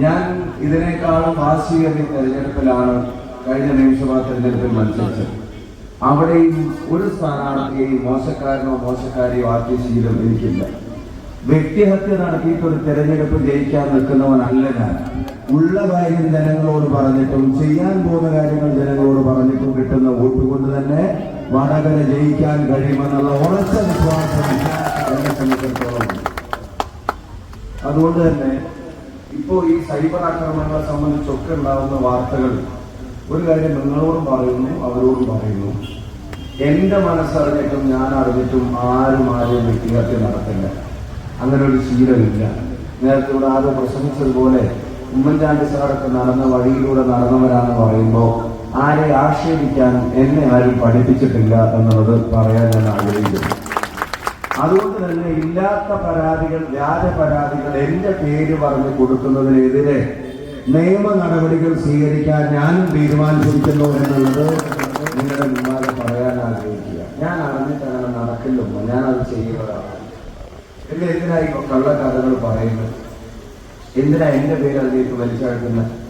ഞാൻ ഇതിനേക്കാളും വാശിയേറിയ തെരഞ്ഞെടുപ്പിലാണ് കഴിഞ്ഞ നിയമസഭാ തെരഞ്ഞെടുപ്പിൽ മത്സരിച്ചത്. അവിടെയും ഒരു സ്ഥാനാർത്ഥിയെയും മോശക്കാരനോ മോശക്കാരിയോ ആക്കിയ ശീലം എനിക്കില്ല. വ്യക്തിഹത്യ നടത്തിയിട്ട് ഒരു തെരഞ്ഞെടുപ്പ് ജയിക്കാൻ നിൽക്കുന്നവനല്ല ഞാൻ. ഉള്ള കാര്യം ജനങ്ങളോട് പറഞ്ഞിട്ടും ചെയ്യാൻ പോകുന്ന കാര്യങ്ങൾ ജനങ്ങളോട് പറഞ്ഞിട്ടും കിട്ടുന്ന വോട്ട് കൊണ്ട് തന്നെ വടകര ജയിക്കാൻ കഴിയുമെന്നുള്ള ഉറച്ച വിശ്വാസം. അതുകൊണ്ട് തന്നെ ഇപ്പോൾ ഈ സൈബർ ആക്രമണങ്ങളെ സംബന്ധിച്ചൊക്കെ ഉണ്ടാകുന്ന വാർത്തകൾ. ഒരു കാര്യം നിങ്ങളോടും പറയുന്നു അവരോടും പറയുന്നു. എന്റെ മനസ്സറിഞ്ഞിട്ടും ഞാൻ അറിഞ്ഞിട്ടും ആരും ആരെയും വ്യക്തിഹത്യ നടത്തില്ല. അങ്ങനെ ഒരു ശീലമില്ല. നേരത്തെ ഇവിടെ ആരും പ്രസംഗിച്ചതുപോലെ ഉമ്മൻചാണ്ടി സാറൊക്കെ നടന്ന വഴിയിലൂടെ നടന്നവരാണെന്ന് പറയുമ്പോൾ ആരെ ആക്ഷേപിക്കാൻ എന്നെ ആരും പഠിപ്പിച്ചിട്ടില്ല എന്നുള്ളത് പറയാൻ ഞാൻ ആഗ്രഹിക്കുന്നു. അതുകൊണ്ട് തന്നെ ഇല്ലാത്ത പരാതികൾ വ്യാജ പരാതികൾ എന്റെ പേര് പറഞ്ഞു കൊടുക്കുന്നതിനെതിരെ നിയമ നടപടികൾ സ്വീകരിക്കാൻ ഞാനും തീരുമാനിച്ചിരിക്കുന്നു എന്നുള്ളത് നിങ്ങളുടെ മുമ്പാകെ പറയാൻ ആഗ്രഹിക്കുക. ഞാൻ അറിഞ്ഞിട്ട് അങ്ങനെ ഞാൻ അത് ചെയ്യുന്നതാണ്. പിന്നെ എന്തിനായി കള്ളക്കഥകൾ പറയുന്നത്? എന്തിനാ എന്റെ പേര് അതിലേക്ക് വലിച്ചഴക്കുന്നത്